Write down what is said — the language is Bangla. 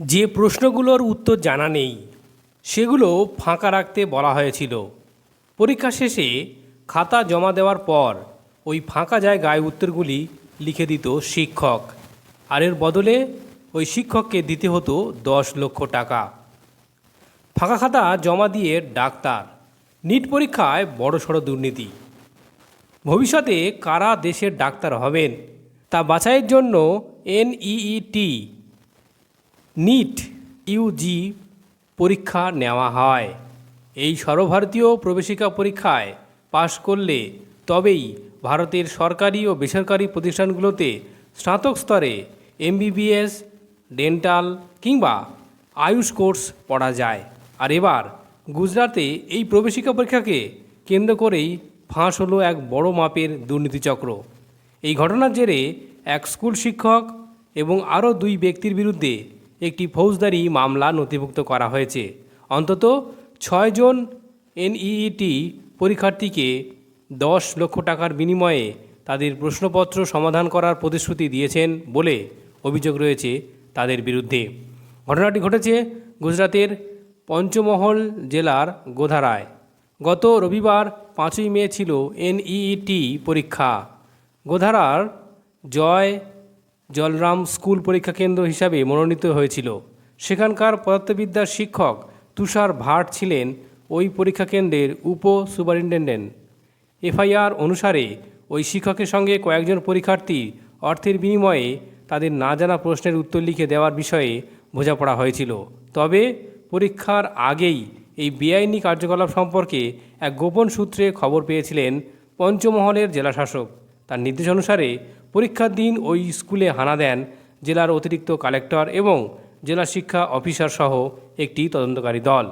যে প্রশ্নগুলোর উত্তর জানা নেই, সেগুলো ফাঁকা রাখতে বলা হয়েছিল। পরীক্ষা শেষে খাতা জমা দেওয়ার পর ওই ফাঁকা জায়গায় উত্তরগুলি লিখে দিত শিক্ষক। আর এর বদলে ওই শিক্ষককে দিতে হতো দশ লক্ষ টাকা। ফাঁকা খাতা জমা দিয়ে ডাক্তার, নিট পরীক্ষায় বড়সড় দুর্নীতি। ভবিষ্যতে কারা দেশের ডাক্তার হবেন, তা বাছাইয়ের জন্য এনইইটি নিট ইউজি পরীক্ষা নেওয়া হয়। এই সর্বভারতীয় প্রবেশিকা পরীক্ষায় পাশ করলে তবেই ভারতের সরকারি ও বেসরকারি প্রতিষ্ঠানগুলোতে স্নাতক স্তরে এমবিবিএস ডেন্টাল কিংবা আয়ুষ কোর্স পড়া যায়। আর এবার গুজরাতে এই প্রবেশিকা পরীক্ষাকে কেন্দ্র করেই ফাঁস হলো এক বড় মাপের দুর্নীতিচক্র। এই ঘটনার জেরে এক স্কুল শিক্ষক এবং আরও দুই ব্যক্তির বিরুদ্ধে একটি ফৌজদারি মামলা নথিভুক্ত করা হয়েছে। অন্তত ছয়জন এনইইটি পরীক্ষার্থীকে দশ লক্ষ টাকার বিনিময়ে তাদের প্রশ্নপত্র সমাধান করার প্রতিশ্রুতি দিয়েছেন বলে অভিযোগ রয়েছে তাদের বিরুদ্ধে। ঘটনাটি ঘটেছে গুজরাতের পঞ্চমহল জেলার গোধারায়। গত রবিবার পাঁচই মে ছিল এনইইটি পরীক্ষা। গোধারার জয় জলরাম স্কুল পরীক্ষা কেন্দ্র হিসাবে মনোনীত হয়েছিল। সেখানকার পদার্থবিদ্যার শিক্ষক তুষার ভাট ছিলেন ওই পরীক্ষা কেন্দ্রের উপ সুপারিনটেন্ডেন্ট এফআইআর অনুসারে ওই শিক্ষকের সঙ্গে কয়েকজন পরীক্ষার্থী অর্থের বিনিময়ে তাদের না জানা প্রশ্নের উত্তর লিখে দেওয়ার বিষয়ে বোঝাপড়া হয়েছিল। তবে পরীক্ষার আগেই এই বেআইনি কার্যকলাপ সম্পর্কে এক গোপন সূত্রে খবর পেয়েছিলেন পঞ্চমহলের জেলাশাসক। তার নির্দেশ অনুসারে পরীক্ষার দিন ওই স্কুলে হানা দেন জেলার অতিরিক্ত কালেক্টর এবং জেলা শিক্ষা অফিসার সহ একটি তদন্তকারী দল।